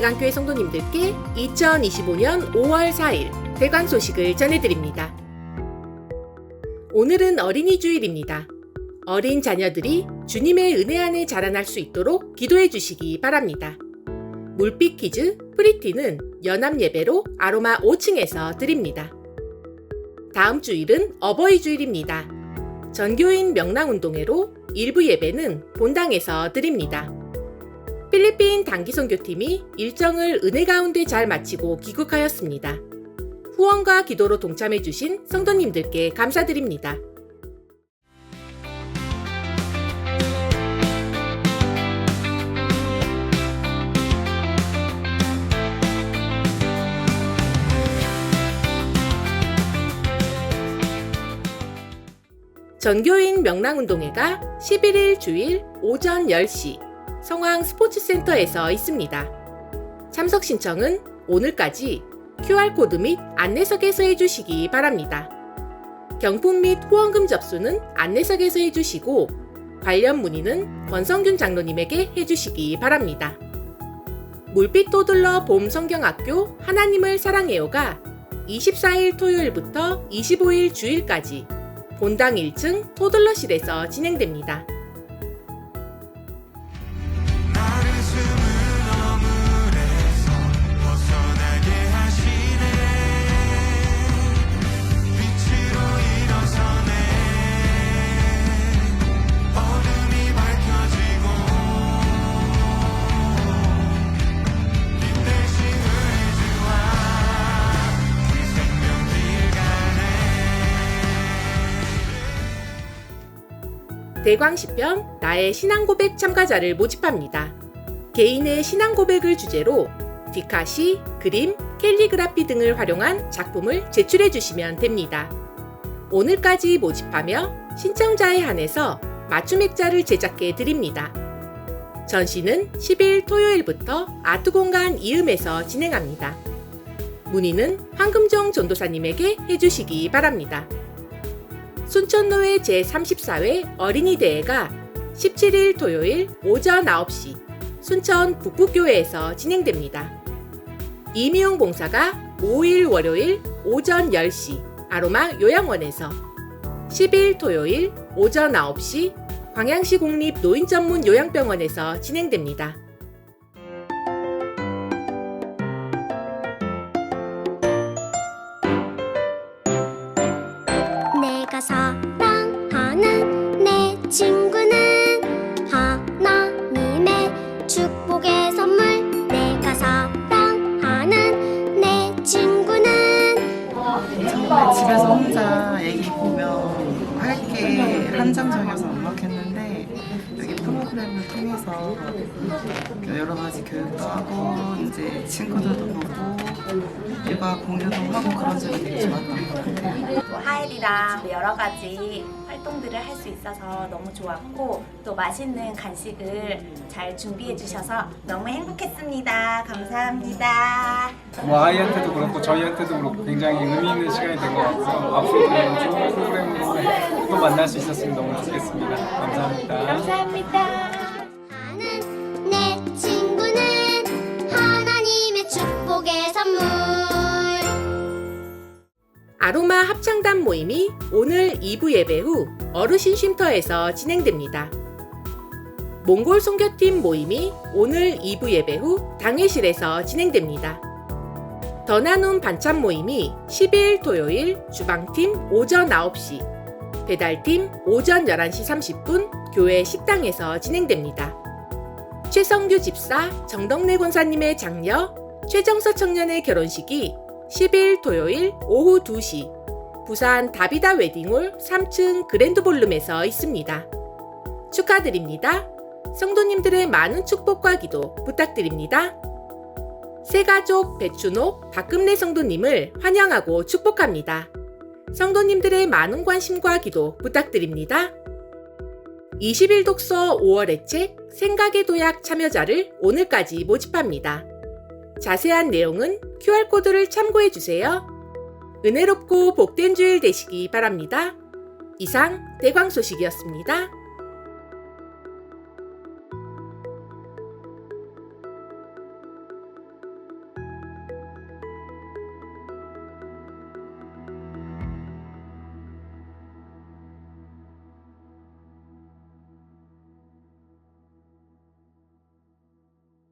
대강교회 성도님들께 2025년 5월 4일 대강 소식을 전해드립니다. 오늘은 어린이 주일입니다. 어린 자녀들이 주님의 은혜 안에 자라날 수 있도록 기도해 주시기 바랍니다. 물빛 퀴즈 프리티는 연합 예배로 아로마 5층에서 드립니다. 다음 주일은 어버이 주일입니다. 전교인 명랑운동회로 일부 예배는 본당에서 드립니다. 필리핀 단기 선교팀이 일정을 은혜 가운데 잘 마치고 귀국하였습니다. 후원과 기도로 동참해주신 성도님들께 감사드립니다. 전교인 명랑운동회가 11일 주일 오전 10시 성황 스포츠센터에서 있습니다. 참석 신청은 오늘까지 QR코드 및 안내석에서 해주시기 바랍니다. 경품 및 후원금 접수는 안내석에서 해주시고 관련 문의는 권성균 장로님에게 해주시기 바랍니다. 물빛 토들러 봄 성경학교 하나님을 사랑해요가 24일 토요일부터 25일 주일까지 본당 1층 토들러실에서 진행됩니다. 대광 시편 나의 신앙 고백 참가자를 모집합니다. 개인의 신앙 고백을 주제로 디카시, 그림, 캘리그라피 등을 활용한 작품을 제출해 주시면 됩니다. 오늘까지 모집하며 신청자에 한해서 맞춤 액자를 제작해 드립니다. 전시는 10일 토요일부터 아트 공간 이음에서 진행합니다. 문의는 황금종 전도사님에게 해주시기 바랍니다. 순천로회 제34회 어린이대회가 17일 토요일 오전 9시 순천 북북교회에서 진행됩니다. 이미용 봉사가 5일 월요일 오전 10시 아로마 요양원에서 10일 토요일 오전 9시 광양시 공립 노인 전문 요양병원에서 진행됩니다. 사랑하는 내 친구는 하나님의 축복의 선물. 내가 사랑하는 내 친구는 집에서 혼자 애기 보면 할 게 한정적이어서 프로그램을 통해서 여러 가지 교육도 하고 이제 친구들도 보고 육아 공유도 하고 그런 점이 되게 좋았던 것 같아요. 또 하엘이랑 여러 가지 활동들을 할 수 있어서 너무 좋았고 또 맛있는 간식을 잘 준비해 주셔서 너무 행복했습니다. 감사합니다. 뭐 아이한테도 그렇고 저희한테도 그렇고 굉장히 의미 있는 시간이 된 것 같고요. 앞으로도 좋은 프로그램으로 또 만날 수 있었으면 너무 좋겠습니다. 감사합니다. 하는 내 친구는 하나님의 축복의 선물 아로마 합창단 모임이 오늘 2부 예배 후 어르신 쉼터에서 진행됩니다. 몽골 선교팀 모임이 오늘 2부 예배 후 당회실에서 진행됩니다. 더 나눔 반찬 모임이 10일 토요일 주방팀 오전 9시, 배달팀 오전 11시 30분 교회 식당에서 진행됩니다. 최성규 집사, 정덕래 권사님의 장녀, 최정서 청년의 결혼식이 10일 토요일 오후 2시 부산 다비다 웨딩홀 3층 그랜드 볼룸에서 있습니다. 축하드립니다. 성도님들의 많은 축복과 기도 부탁드립니다. 새가족 배춘옥 박금래 성도님을 환영하고 축복합니다. 성도님들의 많은 관심과 기도 부탁드립니다. 20일 독서 5월의 책 생각의 도약 참여자를 오늘까지 모집합니다. 자세한 내용은 QR코드를 참고해 주세요. 은혜롭고 복된 주일 되시기 바랍니다. 이상 대광 소식이었습니다.